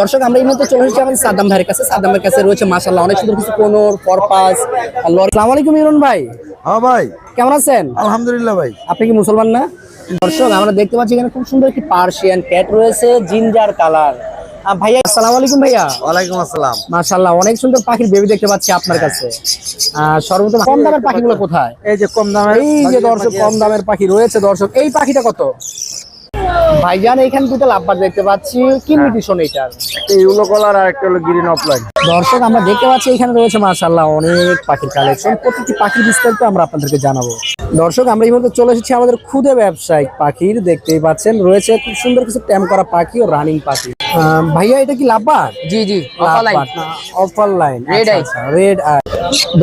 দর্শক আমরা এই মুহূর্তে চলে এসেছি আমাদের সাদ্দাম ভাইয়ের কাছে। সাদ্দামের কাছে রয়েছে মাশাল্লাহ অনেক সুন্দর কিছু কোনোর পরপাস সালাম আলাইকুম ইরন ভাই। হ্যাঁ ভাই। কেমন আছেন? আলহামদুলিল্লাহ ভাই। আপনি কি মুসলমান না? দর্শক আমরা দেখতে পাচ্ছি এখানে খুব সুন্দর একটি পার্সিয়ান ক্যাট রয়েছে জিঞ্জার কালার। ভাইয়া আসসালামু আলাইকুম ভাইয়া। ওয়ালাইকুম আসসালাম। মাশাল্লাহ অনেক সুন্দর পাখির বেবি দেখতে পাচ্ছি আপনার কাছে। সর্বপ্রথম কম দামের পাখিগুলো কোথায়? এই যে কম দামে এই যে দর্শক কম দামের পাখি রয়েছে দর্শক এই পাখিটা কত? ভাইজান এখানে দুটো লাভবার দেখতে পাচ্ছি কি মিউটিশন এটার এই ইউলো কলার আর একটা হলো গ্রিন অফলাইন দর্শক আমরা দেখতে পাচ্ছি এখানে রয়েছে মাশাল্লাহ অনেক পাখির কালেকশন প্রতিটি পাখির বিস্তারিত আমরা আপনাদেরকে জানাব। দর্শক আমরা এই মুহূর্তে চলে এসেছি আমাদের ক্ষুদে ব্যবসায়িক পাখির দেখতেই পাচ্ছেন রয়েছে খুব সুন্দর কিছু ট্যাম করা পাখি ও রানিং পাখি। ভাইয়া এটা কি লাভবার জি জি offer line Red eye। Red eye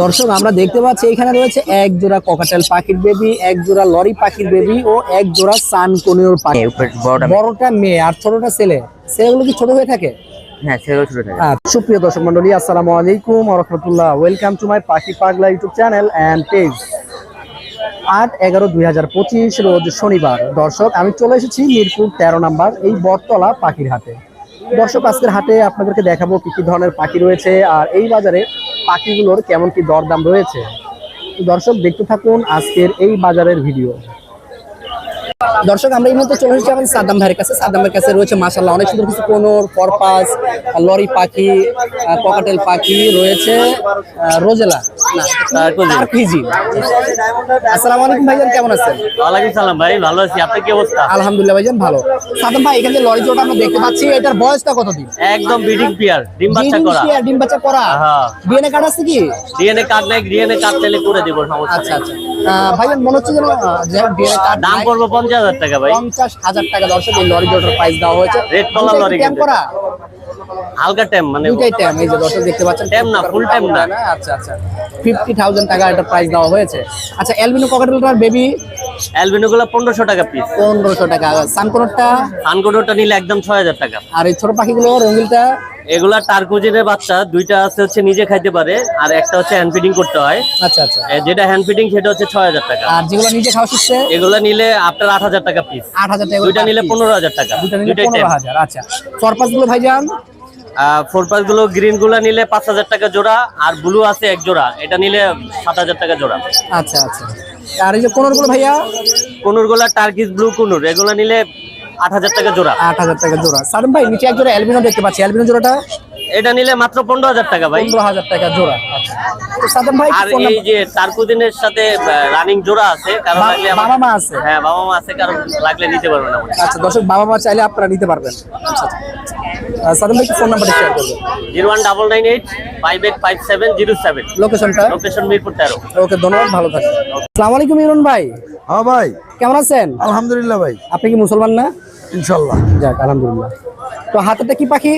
দর্শক আমরা দেখতে পাচ্ছি এখানে রয়েছে এক জোড়া ককাটেল পাখির বেবি এক জোড়া লরি পাখির বেবি ও এক জোড়া সানকোনিওর পাখি। বড়টা মেয়ে। আর ছোটটা ছেলে। ছেলেগুলো কি ছোট হয়ে থাকে? হ্যাঁ আচ্ছা, সুপ্রিয় দর্শক মন্ডলী আসসালামু আলাইকুম রহমতুল্লাহ। ওয়েলকাম টু মাই পাখি পাগলা ইউটিউব চ্যানেল অ্যান্ড পেজ আট এগারো দুই হাজার পঁচিশ রোজ শনিবার। দর্শক আমি চলে এসেছি মিরপুর তেরো নাম্বার এই বটতলা পাখির হাটে। দর্শক, আজকের হাটে আপনাদেরকে দেখাবো কি কি ধরনের পাখি রয়েছে আর এই বাজারে পাখিগুলোর কেমন কি দরদাম রয়েছে। দর্শক, দেখতে থাকুন আজকের এই বাজারের ভিডিও। দর্শক আমরা এই মুহূর্তে চলে এসেছি আমাদের সাদ্দাম ভাইয়ের কাছে। সাদ্দামের কাছে রয়েছে মাসাল্লাহ অনেক সুন্দর কিছু কোনোর পরপাস লরি পাখি ককাটেল পাখি রয়েছে রোজেলা। আসসালামু আলাইকুম ভাইজান কেমন আছেন? ওয়ালাইকুম সালাম ভাই ভালো আছি। আপনার কি অবস্থা? আলহামদুলিল্লাহ ভাইজান ভালো। সাদ্দাম ভাই এখানে যে লরি জোটা আমরা দেখতে পাচ্ছি এটার বয়সটা কতদিন? একদম বিডিং পিয়ার ডিম বাচ্চা ডিম করা। ডিম বাচ্চা করা। হ্যাঁ। ডিএনএ কার্ড আছে কি? ডিএনএ কার্ড নাই ডিএনএ কার্ড চাইলে করে দিব সমস্যা আচ্ছা আচ্ছা। ভাইজান মনে হচ্ছে যেন দাম পড়ব পঞ্চাশ হাজার টাকা ভাই। পঞ্চাশ হাজার টাকা দর্শক এই লরি জোটার প্রাইস দেওয়া হয়েছে। রেড কলার লরি ট্যাম করা? হালকা টাইম মানে দুইটাই ট্যাম এই যে দর্শক দেখতে পাচ্ছেন ট্যাম না, ফুল ট্যাম না। আচ্ছা আচ্ছা। ফিফটি থাউজেন্ড টাকা একটা প্রাইস দেওয়া হয়েছে। আচ্ছা অ্যালবিনো ককাটেলটার বেবি অ্যালবিনো গুলো পনেরোশো টাকা পিস পনেরোশো টাকা। সানকোনরটা নিলে একদম ছয় হাজার টাকা। আর এই ছোট পাখিগুলো রঙিলটা এগুলা টার্কুজিনের বাচ্চা দুইটা আছে হচ্ছে নিজে খাইতে পারে আর একটা হচ্ছে হ্যান্ড ফিডিং করতে হয়। আচ্ছা আচ্ছা। যেটা হ্যান্ড ফিডিং সেটা হচ্ছে ছয় হাজার টাকা। আর যেগুলো নিজে খাওয়া শিখছে? এগুলা নিলে আপনার আট হাজার টাকা পিস আট হাজার টাকা দুইটা নিলে পনেরো হাজার টাকা। দুইটা নিলে পনেরো হাজার আচ্ছা। গুলো ভাইজান? ফোর পাসগুলো গ্রিনগুলা নিলে পাঁচ হাজার টাকা জোড়া আর ব্লু আছে এক জোড়া এটা নিলে সাত হাজার টাকা জোড়া। আচ্ছা আচ্ছা। আর এই যে কোনরগুলো ভাইয়া? কুনুরগুলা টার্কিস ব্লু কুনুর। এগুলা নিলে আট হাজার টাকা জোড়া। আট হাজার টাকা জোড়া। সাদম ভাই নিচে এক জোড়া অ্যালবিনো দেখতে পাচ্ছি। অ্যালবিনো জোড়াটা? এটা নিলে মাত্র পনেরো হাজার টাকা ভাই। পনেরো হাজার টাকা জোড়া। ভাই আর এই যে টার্কুদিনের সাথে রানিং জোড়া আছে কারণ লাগলে বাবা মা আছে? হ্যাঁ বাবা মা আছে কারণ লাগলে নিতে পারবেন আচ্ছা দর্শক বাবা মা চাইলে আপনারা নিতে পারবেন। আচ্ছা আচ্ছা। সাদম ভাই ফোন নাম্বারটা শেয়ার করবেন zero one double nine eight five eight five seven zero seven লোকেশনটা লোকেশন মিরপুর তেরো ওকে ধন্যবাদ ভালো থাকবেন। আসসালামু আলাইকুম ইরন ভাই। হ্যাঁ ভাই। কেমন আছেন? আলহামদুলিল্লাহ ভাই। আপনি কি মুসলমান না? ইনশাল্লাহ যাক আলহামদুলিল্লাহ। তো হাতেরটা কি পাখি?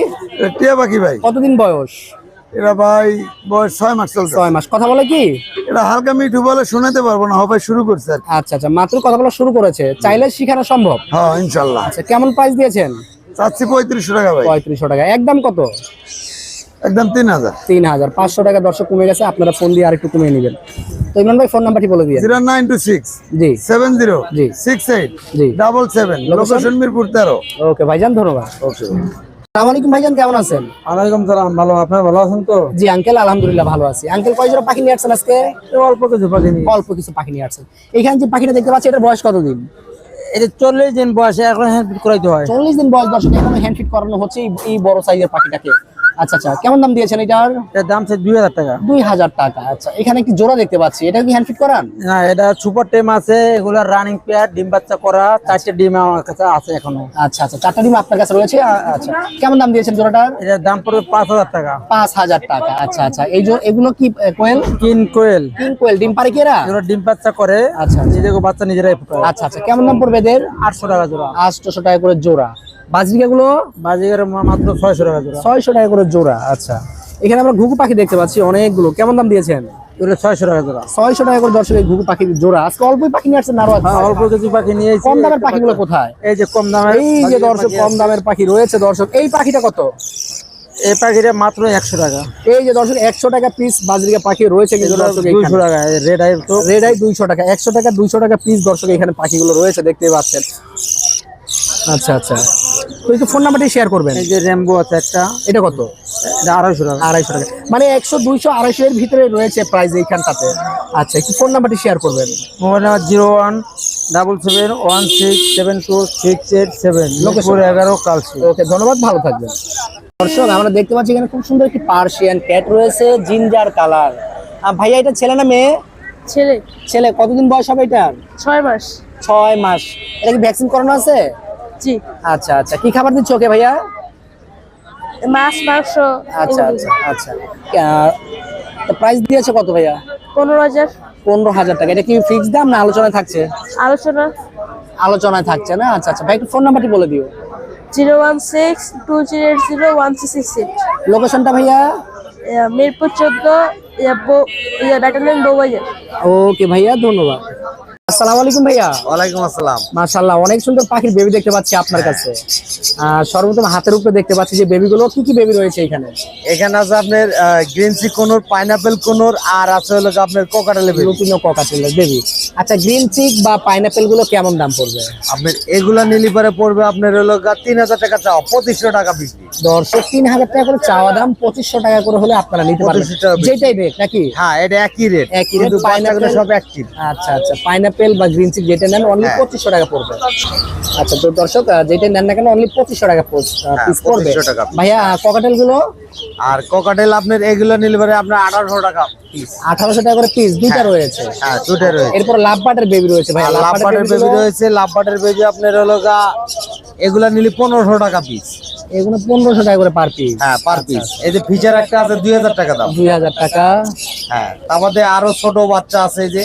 টিয়া পাখি ভাই। কতদিন বয়স? এরা ভাই বয়স ছয় মাস চলছে। ছয় মাস। কথা বলে কি? এটা হালকা মিঠু বলে শোনাতে পারব না হবে শুরু করছে আচ্ছা আচ্ছা মাত্র কথা বলা শুরু করেছে। চাইলে শিখানো সম্ভব। হ্যাঁ ইনশাল্লাহ আচ্ছা কেমন প্রাইস দিয়েছেন? চাচ্ছি পঁয়ত্রিশশো টাকা ভাই। পঁয়ত্রিশশো টাকা। একদম কত? একদম তিন হাজার। তিন হাজার। পাঁচশো টাকা দর্শক কমে গেছে আপনারা ফোন দিয়ে আরেকটু কমিয়ে নেবেন। তো ইমরান ভাই ফোন নাম্বারটি বলে দিয়ে জিরো নাইন টু সিক্স জি। সেভেন জিরো জি। সিক্স এইট জি। ডাবল সেভেন লোকেশন মিরপুর তেরো। ওকে ভাইজান ধন্যবাদ। ওকে। আলাইকুম ভাইজান কেমন আছেন? আলাইকুম সালাম ভালো। আপনার ভালো আছেন তো? জি আঙ্কেল আলহামদুলিল্লাহ ভালো আছি। আঙ্কেল কয় জোড়া পাখি নিয়ে আসছেন আজকে? অল্প কিছু পাখি নিয়ে। অল্প কিছু পাখি নিয়ে আসছেন। এখানে যে পাখিটা দেখতে পাচ্ছি এটার বয়স কতদিন? এটা চল্লিশ দিন বয়সে এখন হ্যান্ড ফিট করাইতে হয়। চল্লিশ দিন বয়স দর্শক এখন হ্যান্ড ফিট করানো হচ্ছে এই বড় সাইজের পাখিটাকে। আচ্ছা আচ্ছা কেমন দাম দিয়েছেন এটার? এটার দাম হচ্ছে দুই হাজার টাকা। দুই হাজার টাকা আচ্ছা এখানে একটি জোড়া দেখতে পাচ্ছি? এটা কি হ্যান্ড ফিট করান না এটা সুপার টেম আছে এগুলা রানিং পেয়ার ডিম বাচ্চা করা চারটে ডিম আমার কাছে আছে এখনও। আচ্ছা আচ্ছা চারটা ডিম আপনার কাছে রয়েছে? আচ্ছা কেমন দাম দিয়েছেন জোড়াটার? এটার দাম পড়বে পাঁচ হাজার টাকা। পাঁচ হাজার টাকা আচ্ছা আচ্ছা এই যে এগুলো কি কোয়েল? কিন কোয়েল। কিং কোয়েল ডিম পারে কি এরা? এগুলো ডিম বাচ্চা করে আচ্ছা আচ্ছা। নিজেকে বাচ্চা নিজেরাই আচ্ছা আচ্ছা কেমন দাম পড়বে এদের? আটশো টাকা জোড়া। আটশোশো টাকা করে জোড়া। বাজরিকা গুলো বাজিকের মাত্র ছয়শো টাকা জোড়া। ছয়শো টাকা করে জোড়া আচ্ছা। এখানে আমরা ঘুঘু পাখি দেখতে পাচ্ছি অনেকগুলো। কেমন দাম দিয়েছেন? এগুলো ছয়শো টাকা জোড়া। ছয়শো টাকা করে দর্শক ঘুঘু পাখির জোড়া। আজকে অল্পই পাখি নিয়ে আসছেন আরও। হ্যাঁ অল্প কিছু পাখি নিয়েছি কম দামের পাখিগুলো কোথায়? এই যে কম দামের এই যে দর্শক কম দামের পাখি রয়েছে দর্শক। এই পাখিটা কত? এই পাখিটা মাত্র একশো টাকা। এই যে দর্শক একশো টাকা পিস বাজরিকা পাখি রয়েছে কিন্তু দর্শক দুইশো টাকা রেড আই তো। রেড আই দুইশো টাকা একশো টাকা দুইশো টাকা পিস দর্শক এখানে পাখিগুলো রয়েছে দেখতে পাচ্ছেন। আচ্ছা আচ্ছা। তো একটু ফোন নাম্বারটি শেয়ার করবেন। এই যে র্যাম্বো আছে একটা। এটা কত? আড়াইশো টাকা। আড়াইশো টাকা। মানে একশো দুইশো আড়াইশো এর ভিতরে রয়েছে প্রাইস এইখানটাতে। আচ্ছা একটু ফোন নাম্বারটি শেয়ার করবেন। Mobile number zero one double seven one six seven two six eight seven Lokpur এগারো কালসি ওকে ধন্যবাদ ভালো থাকবেন। দর্শক আমরা দেখতে পাচ্ছি এখানে খুব সুন্দর একটি পার্সিয়ান ক্যাট রয়েছে জিঞ্জার কালার ভাইয়া এটা ছেলে না মেয়ে? ছেলে। ছেলে কতদিন বয়স হবে এটার? ছয় মাস। ছয় মাস। এটা কি ভ্যাকসিন করানো আছে? জি আচ্ছা আচ্ছা। কি খাবার দিচ্ছ ওকে ভাইয়া? মাছ মাংস আচ্ছা আচ্ছা আচ্ছা। প্রাইস দিয়েছে কত ভাইয়া? পনেরো হাজার। পনেরো হাজার টাকা। এটা কি ফিক্স দাম না আলোচনায় থাকছে? আলোচনা। আলোচনায় থাকছে না? আচ্ছা আচ্ছা। ভাই একটু ফোন নাম্বারটি বলে দিও। Zero one six two zero eight zero one six six লোকেশনটা ভাইয়া? মিরপুর চোদ্দ ব্যাটালিয়ন বউবাজার ওকে ভাইয়া ধন্যবাদ। আসসালামু আলাইকুম ভাইয়া। ওয়ালাইকুম আসসালাম। মাশাআল্লাহ অনেক সুন্দর পাখির বেবি দেখতে পাচ্ছি আপনার কাছে। আহ, সর্বপ্রথম হাতের উপরে দেখতে পাচ্ছি যে বেবিগুলো কি কি বেবি রয়েছে এখানে? এখানে আছে আপনার গ্রিন চি কোনোর পাইনাপেল কোনোর আর আছে হলো লুটিনো ককাটেলের বেবি আচ্ছা গ্রিন চিক বা পাইনাপেলগুলো কেমন দাম পড়বে? আপনার এগুলা নিলি পরে পড়বে আপনার হলো টাকা চাও পঁচিশশো টাকা বিক্রি। দর্শক তিন হাজার টাকা করে চাওয়া দাম পঁচিশশো টাকা করে হলে আপনারা নিতে পারবেন। 2500 যেটাই রেট নাকি? হ্যাঁ এটা একই রেট একই কিন্তু সব অ্যাক্টিভ আচ্ছা আচ্ছা পাইনাপেল বা গ্রিন চিক যেটা নেন অনলি হ্যাঁ। পঁচিশশো টাকা পড়বে। আচ্ছা তো দর্শক যেটা নেন না কেন অনলি পঁচিশশো টাকা পিস পড়বে। 2500 টাকা piece। ভাইয়া ককাটেলগুলো আর কোকাটেল আপনার এগুলো নিলে পরে আপনার আঠারোশো টাকা আঠারোশো টাকা করে পিস দুইটা রয়েছে। হ্যাঁ দুটো রয়েছে। এরপর লাভবাটের বেবি রয়েছে ভাই লাভ লাভবাটের বেবি বেবি রয়েছে লাভবাটের বেবি আপনার হলো গা এগুলা নিলে পনেরোশো টাকা পিস এগুলো পনেরোশো টাকা করে পার পিস হ্যাঁ পার পিস এই যে ফিচার একটা আছে দুই হাজার টাকা দাম। দুই হাজার টাকা। হ্যাঁ তার মধ্যে আরও ছোট বাচ্চা আছে যে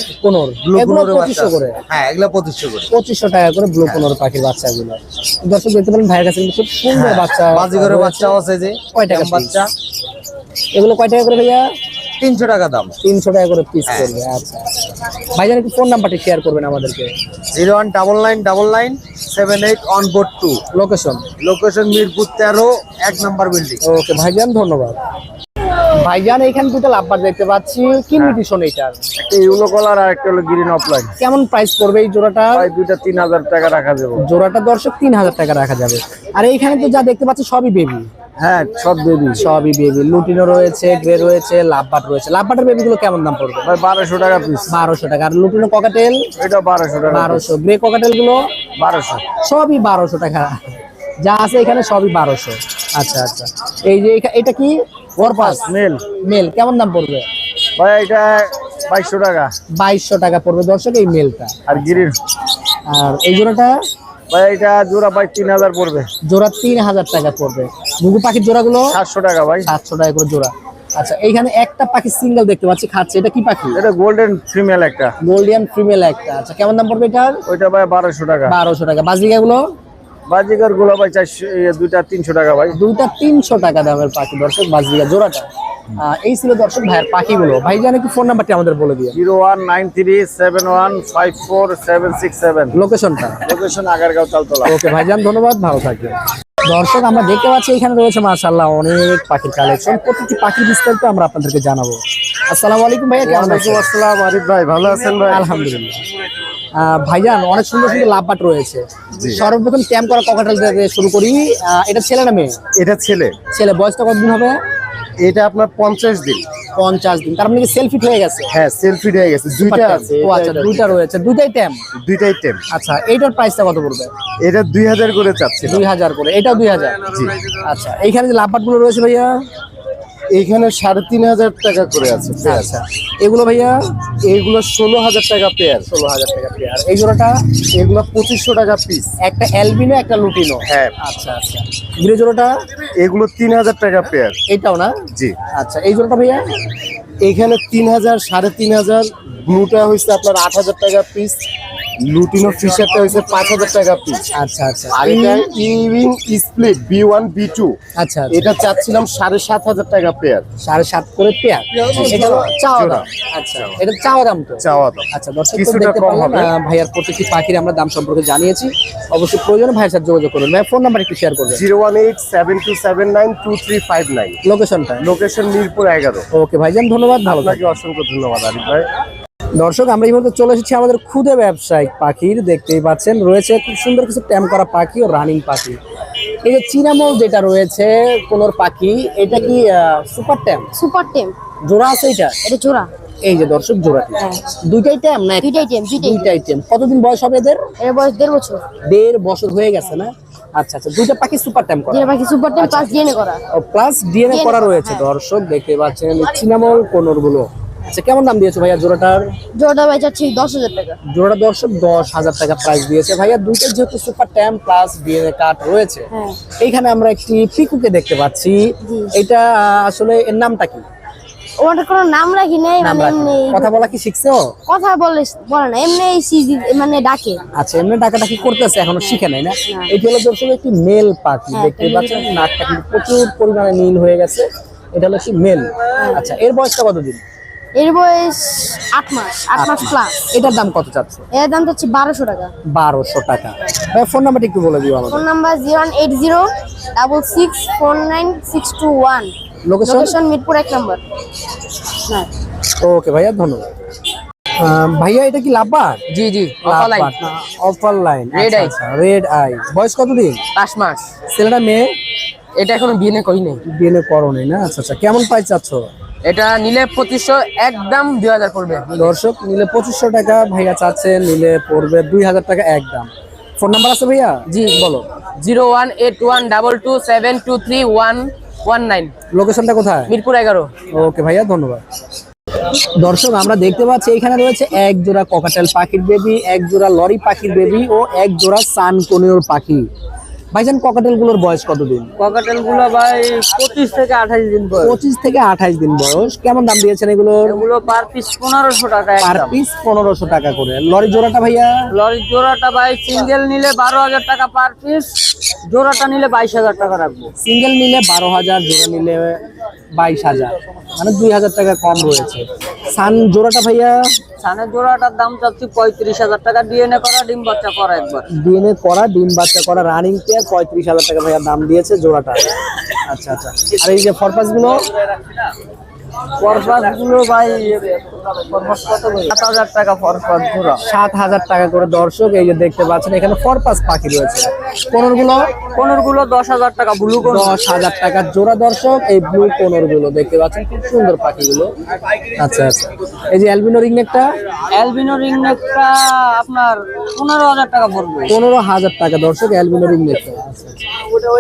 ব্লু কোনোর বাচ্চা করে? হ্যাঁ এগুলো পঁচিশশো করে। পঁচিশশো টাকা করে ব্লু পনেরো পাখির বাচ্চাগুলো। দর্শক দেখতে পেলেন ভাইয়ের কাছে খুব সুন্দর বাচ্চা বাজিগরের রয়েছে। বাচ্চা আছে যে কয় টাকা বাচ্চা? এগুলো কয় টাকা করে ভাইয়া? তিনশো টাকা দাম। তিনশো টাকা করে পিস হ্যাঁ। করবে আচ্ছা। ভাইজান একটু ফোন নাম্বারটি শেয়ার করবেন আমাদেরকে। Zero one double nine double nine seven eight on board two. Location location Mirpur তেরো এক নম্বর বিল্ডিং ওকে ভাইজান ধন্যবাদ। ভাইজান এখানে দুটো লাভবার দেখতে পাচ্ছি। কি মিউটিশন এইটার? একটা ইউলো কলার আর একটা হলো গ্রিন অফলাইন কেমন প্রাইস পড়বে এই জোড়াটা? প্রায় দুইটা তিন হাজার টাকা রাখা যাবে। জোড়াটা দর্শক তিন হাজার টাকা রাখা যাবে। আর এইখানে তো যা দেখতে পাচ্ছি সবই বেবি হ্যাঁ সব বেবি সবই বেবি লুটিনো রয়েছে গ্রে রয়েছে লাভবাট রয়েছে। লাভবাটের বেবিগুলো কেমন দাম পড়বে? ভাই বারোশো টাকা পিস বারোশো টাকা। আর লুটিনো ককাটেল এটা বারোশো টাকা বারোশো। গ্রে ককাটেলগুলো বারোশো। সবই বারোশো টাকা। যা আছে এখানে সবই বারোশো। আচ্ছা আচ্ছা। এই যে এটা কি? মেল। মেল কেমন দাম পড়বে? ভাই এটা বাইশশো টাকা। বাইশশো টাকা পড়বে। দর্শক এই মেলটা। আর এই জোড়াটা? ভাই এটা জোড়া ভাই তিন হাজার পড়বে। জোড়া তিন হাজার টাকা পড়বে। ঘুঘু পাখির জোড়াগুলো? সাতশো টাকা ভাই। সাতশো টাকা করে জোড়া। আচ্ছা এইখানে একটা পাখি সিঙ্গেল দেখতে পাচ্ছি খাচ্ছে। এটা কি পাখি? এটা গোল্ডেন ফিমেল একটা। গোল্ডিয়ান ফিমেল একটা। আচ্ছা কেমন দাম পড়বে এটার? ওইটা ভাই বারোশো টাকা। বারোশো টাকা। বাজরিকা গুলো বাজিকারগুলো ভাই চারশো দুইটা তিনশো টাকা ভাই। দুইটা তিনশো টাকা দামের পাখি দর্শক বাজরিকা জোড়াটা। এই ছিল দর্শক ভাইয়ের পাখিগুলো। ভাই জানে কি ফোন নাম্বারটি আমাদের বলে দিয়ে zero one nine three seven one five four seven six seven. লোকেশনটা লোকেশন আগারগাঁও চালতলা। ওকে ভাইজান ধন্যবাদ ভালো থাকবেন। দর্শক আমরা দেখতে পাচ্ছি এখানে রয়েছে মাশাআল্লাহ অনেক পাখির কালেকশন প্রতিটি পাখির বিস্তারিত আমরা আপনাদেরকে জানাব। আসসালামু আলাইকুম ভাইয়া কেমন আছেন? আসসালাম আরিফ ভাই ভালো আছেন ভাই? আলহামদুলিল্লাহ। ভাইজান অনেক সুন্দর সুন্দর লাভবাট রয়েছে। সর্বপ্রথম ক্যাম্প করা ককাটেল থেকে শুরু করি। এটা ছেলে না মেয়ে? এটা ছেলে। ছেলে বয়সটা কতদিন হবে? এটা আপনার পঞ্চাশ দিন। পঞ্চাশ দিন। তার মানে কি সেলফি হয়ে গেছে? হ্যাঁ সেলফি হয়ে গেছে। দুইটা আছে ও আচ্ছা দুইটা রয়েছে। দুইটাই ট্যাম দুইটাই টেম আচ্ছা এইটার প্রাইসটা কত পড়বে? এটা দুই হাজার করে চাচ্ছে দুই হাজার করে। এটাও দুই হাজার? জি। আচ্ছা এইখানে যে লাভবাটগুলো রয়েছে ভাইয়া? এইখানে সাড়ে তিন হাজার টাকা করে আছে আচ্ছা। এগুলো ভাইয়া? এইগুলো ষোলো হাজার টাকা পেয়ার ষোলো হাজার টাকা পেয়ার এই জোড়াটা? এগুলো পঁচিশশো টাকা পিস একটা অ্যালবিনো একটা লুটিনো হ্যাঁ। আচ্ছা আচ্ছা। গ্রে জোড়াটা? এগুলো তিন হাজার টাকা পেয়ার এইটাও না? জি। আচ্ছা এই জোড়াটা ভাইয়া? এখানে তিন হাজার সাড়ে তিন হাজার। ব্লুটা হয়েছে আপনার আট হাজার টাকা পিস লুটিনো ফিশারটা হয়েছে পাঁচ হাজার টাকা পিস আচ্ছা আচ্ছা আর এটা ইভিং split B one B two আচ্ছা আচ্ছা। এটা চাচ্ছিলাম সাড়ে সাত হাজার টাকা পেয়ার সাড়ে সাত করে পেয়ার এটা চাওয়া দাম। আচ্ছা এটা চাওয়া দাম তো? চাওয়া দাম। আচ্ছা দর্শক দেখতে। আহ, ভাইয়ার প্রত্যেকটি পাখির আমরা দাম সম্পর্কে জানিয়েছি। অবশ্যই প্রয়োজনে ভাইয়ের সাথে যোগাযোগ করবেন। ভাই ফোন নাম্বার একটু শেয়ার করবেন। Zero one eight seven two seven nine two three five nine. লোকেশনটা লোকেশন মিরপুর এগারো। ওকে ভাইজান ধন্যবাদ ভালো। আপনাকে অসংখ্য ধন্যবাদ আরিফ ভাই। দর্শক আমরা এই মুহূর্তে চলে এসেছি আমাদের ক্ষুদে ব্যবসায়িক পাখির। দেখতেই পাচ্ছেন রয়েছে খুব সুন্দর কিছু ট্যাম করা পাখি ও রানিং পাখি। এই যে চিনামল যেটা রয়েছে কোনোর পাখি এটা কি সুপার ট্যাম সুপার টেম জোড়া আছে এটা? এটা জোড়া। এই যে দর্শক জোড়াটি হ্যাঁ। দুইটাই ট্যাম না? দুইটাই টেম দুইটাই ট্যাম কতদিন বয়স হবে এদের? এর বয়স দেড় বছর। দেড় বছর হয়ে গেছে না? আচ্ছা আচ্ছা দুইটা পাখি সুপার ট্যাম করা। যেটা বাকি সুপার টেম প্লাস ডিএনএ করা। প্লাস ডিএনএ করা রয়েছে হ্যাঁ। দর্শক দেখতে পাচ্ছেন চিনামল কোনোরগুলো আচ্ছা কেমন দাম দিয়েছ ভাইয়া জোড়াটার? জোড়াটা ভাই চাচ্ছি দশ হাজার টাকা। জোড়া দর্শক দশ হাজার টাকা প্রাইস দিয়েছে। ভাইয়া দুইটা যেহেতু super tame plus DNA card রয়েছে হ্যাঁ। এইখানে আমরা একটি পিকুকে দেখতে পাচ্ছি। এটা আসলে এর নামটা কি? কোনো নাম রাখি নাই নাম মানে এমনি কথা বলা কি শিখছো? কথা বলে বলে না এমনি সিজি মানে ডাকে। আচ্ছা এমনি করতেছে এখনও শিখে নাই না। এটি হলো দর্শক একটি মেল পাখি হ্যাঁ, দেখতে পাচ্ছেন নাকটা কিন্তু প্রচুর পরিমাণে নীল হয়ে গেছে। এটা হলো মেল আচ্ছা এর বয়সটা কতদিন? এর বয়স আট মাস আট মাস প্লাস এটার দাম কত চাচ্ছে? এর দাম হচ্ছে বারোশো টাকা। বারোশো টাকা। ফোন নাম্বারটা একটু বলে দিও আমাদের phone number zero one eight zero double six four nine six two one location location Mirpur এক নম্বর। হ্যাঁ। ওকে ভাইয়া ধন্যবাদ। ভাইয়া এটা কি লাভবার? জি জি offer line offer line Red eye. Red eye বয়স কতদিন? পাঁচ মাস। ছেলেটা মেয়ে? এটা এখনও বিয়ে করি নাই বিয়ে করো নাই না? আচ্ছা আচ্ছা কেমন প্রাইস চাচ্ছ? এটা নিলে পঁচিশশো একদম দুই হাজার পড়বে। দর্শক নিলে পঁচিশশো টাকা ভাইয়া চাচ্ছে নিলে পড়বে দুই হাজার টাকা একদম ফোন নাম্বার আছে ভাইয়া? জি বলো। Zero one eight one double two seven two three one one nine. লোকেশনটা কোথায়? মিরপুর এগারো। ওকে ভাইয়া ধন্যবাদ। দর্শক আমরা দেখতে পাচ্ছি এখানে রয়েছে এক জোড়া ককাটেল পাখির বেবি এক জোড়া লরি পাখির বেবি ও এক জোড়া সান কোনিওর পাখি। ভাইজান ককাটেলগুলোর বয়স কতদিন? ককাটেলগুলো ভাই পঁচিশ থেকে আঠাশ দিন বয়স। পঁচিশ থেকে আঠাইশ দিন বয়স। কেমন দাম দিয়েছেন এগুলোর? এগুলো পার পিস পনেরোশো টাকা পার পিস পনেরোশো টাকা করে। লরি জোড়াটা ভাইয়া? লরি জোড়াটা ভাই সিঙ্গেল নিলে বারো হাজার টাকা পার পিস জোড়াটা নিলে বাইশ হাজার টাকা রাখব। সিঙ্গেল নিলে বারো হাজার জোড়া নিলে বাইশ হাজার। মানে দুই হাজার টাকা কম রয়েছে। সান জোড়াটা ভাইয়া? সানের জোড়াটার দাম চাচ্ছি পঁয়ত্রিশ হাজার টাকা। ডিএনএ করা ডিম বাচ্চা করা একবার। ডিএনএ করা ডিম বাচ্চা করা রানিং পেয়ার পঁয়ত্রিশ হাজার টাকা ভাইয়া দাম দিয়েছে জোড়াটা। আচ্ছা আচ্ছা। আর এই যে ফরপাসগুলো? গুলো ভাই? সাত হাজার টাকা ফরফাস জোড়া সাত হাজার টাকা করে দর্শক এই যে দেখতে পাচ্ছেন এখানে ফরপাস পাখি রয়েছে। কোনরগুলো পনেরো গুলো দশ হাজার টাকা ব্লু দশ হাজার টাকার জোড়া দর্শক এই ব্লু কোনরগুলো দেখতে পাচ্ছেন খুব সুন্দর পাখিগুলো। আচ্ছা আচ্ছা। এই যে অ্যালবিনো রিংনেকটা অ্যালবিনো রিং আপনার পনেরো হাজার টাকা পড়বে। পনেরো হাজার টাকা দর্শক অ্যালবিনো রিংনেকটা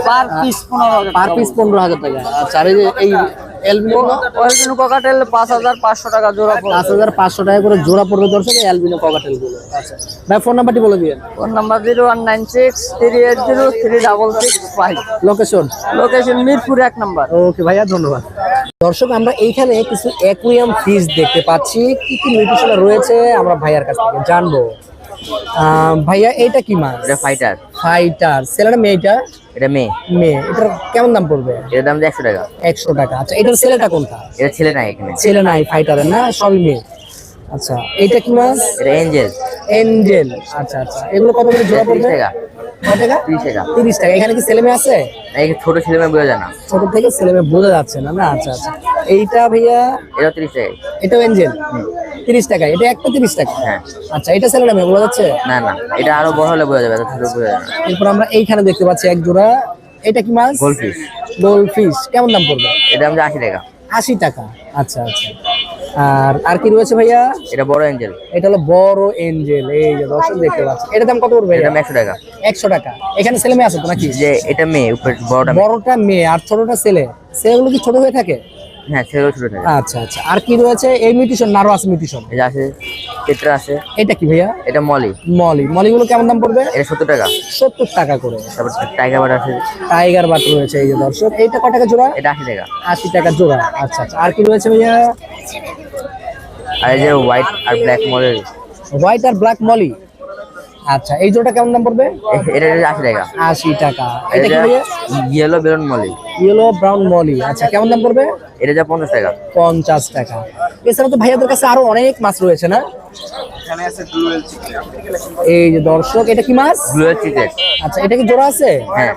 পার পিস পনেরো পার পিস পনেরো হাজার টাকা। আচ্ছা এই যে এই কোকাটেল টাকা জোড়া টাকা করে জোড়া পড়বে দর্শক এই ককাটেলগুলো আচ্ছা। ভাই ফোন নাম্বারটি বলে phone number zero one nine six three eight zero three double six five. Location location Mirpur এক নাম্বার। ওকে ভাইয়া ধন্যবাদ। দর্শক আমরা এইখানে কিছু অ্যাকুয়ারিয়াম ফিশ দেখতে পাচ্ছি। কি কি নিউট্রিশন রয়েছে আমরা ভাইয়ার কাছ থেকে জানব। ভাইয়া এটা কি মাছ? এটা ফাইটার ফাইটার ছেলেটা মেয়েটা এটা? মেয়ে। মেয়ে। এটার কেমন দাম পড়বে? এটার দাম একশো টাকা। একশো টাকা। আচ্ছা এটার ছেলেটা কোনটা? এটা ছেলে নাই এখানে। ছেলে নাই ফাইটারের না? সবই মেয়ে। আচ্ছা এইটা কি মাছ? এটা এঞ্জেল এঞ্জেল আচ্ছা আচ্ছা। এগুলো কত করে জোড়া পড়বে? টাকা। কত টাকা? তিরিশ টাকা। তিরিশ টাকা। এখানে কি ছেলে মেয়ে আছে? এই ছোট ছেলে মেয়ে বোঝা যায় না। ছোট থেকে ছেলে মেয়ে বোঝা যাচ্ছে না না? আচ্ছা আচ্ছা। এইটা ভাইয়া? এটাও তিরিশ টাকায়। এটাও এঞ্জেল তিরিশ টাকা এটা একটা তিরিশ টাকা? হ্যাঁ। আচ্ছা এটা ছেলেটা মেয়ে বোঝা যাচ্ছে? না না এটা আরও বড় হলে বোঝা যাবে এত ছোট বোঝা না। এরপর আমরা এইখানে দেখতে পাচ্ছি এক জোড়া। এটা কি মাছ? গোলফিশ গোল ফিশ কেমন দাম পড়বে? এটা দাম আশি টাকা। আশি টাকা। আচ্ছা আচ্ছা। আর আর কি রয়েছে ভাইয়া? এটা বড় এঞ্জেল এটা হলো বড় এঞ্জেল এই যে দর্শক দেখতে পাচ্ছি। এটার দাম কত পড়বে এটা একশো টাকা। একশো টাকা। এখানে ছেলে মেয়ে আছে তো নাকি? যে এটা মেয়ে উপরে বড়টা মেয়ে। বড়টা মেয়ে আর ছোটটা ছেলে। ছেলেগুলো কি ছোট হয়ে থাকে? হ্যাঁ ছেলেও ছোট থাকে। আচ্ছা আচ্ছা। আর কি রয়েছে? এই মিউটিশন নারো আছে মিউটিশন যে আছে তেত্রা আছে। এটা কি ভাইয়া? এটা মলি। মলি। মলিগুলো কেমন দাম পড়বে? এটা সত্তর টাকা। সত্তর টাকা করে। তারপর টাইগার বাট আছে। টাইগার বাট রয়েছে এই যে দর্শক। এইটা কত টাকা জোড়া? এটা আশি টাকা। আশি টাকা জোড়া। আচ্ছা আচ্ছা। আর কি রয়েছে ভাইয়া? আর এই যে হোয়াইট আর ব্ল্যাক মলের হোয়াইট আর ব্ল্যাক মলি। আচ্ছা এই জোড়াটা কেমন দাম পড়বে? এটা এটা আশি টাকা। আশি টাকা। এটা কি yellow brown Moli yellow brown Moli আচ্ছা কেমন দাম পড়বে? এটা যা পঞ্চাশ টাকা। পঞ্চাশ টাকা। এছাড়া তো ভাইয়াদের কাছে আরও অনেক মাছ রয়েছে না? এই যে দর্শক এটা কি মাছ? চিকেন। আচ্ছা এটা কি জোড়া আছে? হ্যাঁ।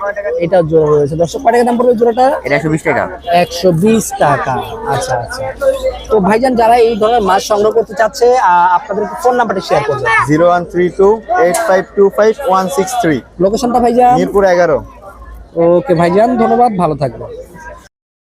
এটা জোড়া রয়েছে। দর্শক কয় টাকা দাম পড়বে জোড়াটা? এটা একশো বিশ টাকা। একশো বিশ টাকা। আচ্ছা আচ্ছা। তো ভাইজান যারা এই ধরনের মাছ সংগ্রহ করতে চাচ্ছে আহ, আপনাদেরকে ফোন নাম্বারটা শেয়ার করবেন। Zero one three two eight five two five one six three. লোকেশনটা ভাইজান? মিরপুর এগারো। ওকে ভাইজান ধন্যবাদ। ভালো থাকবেন।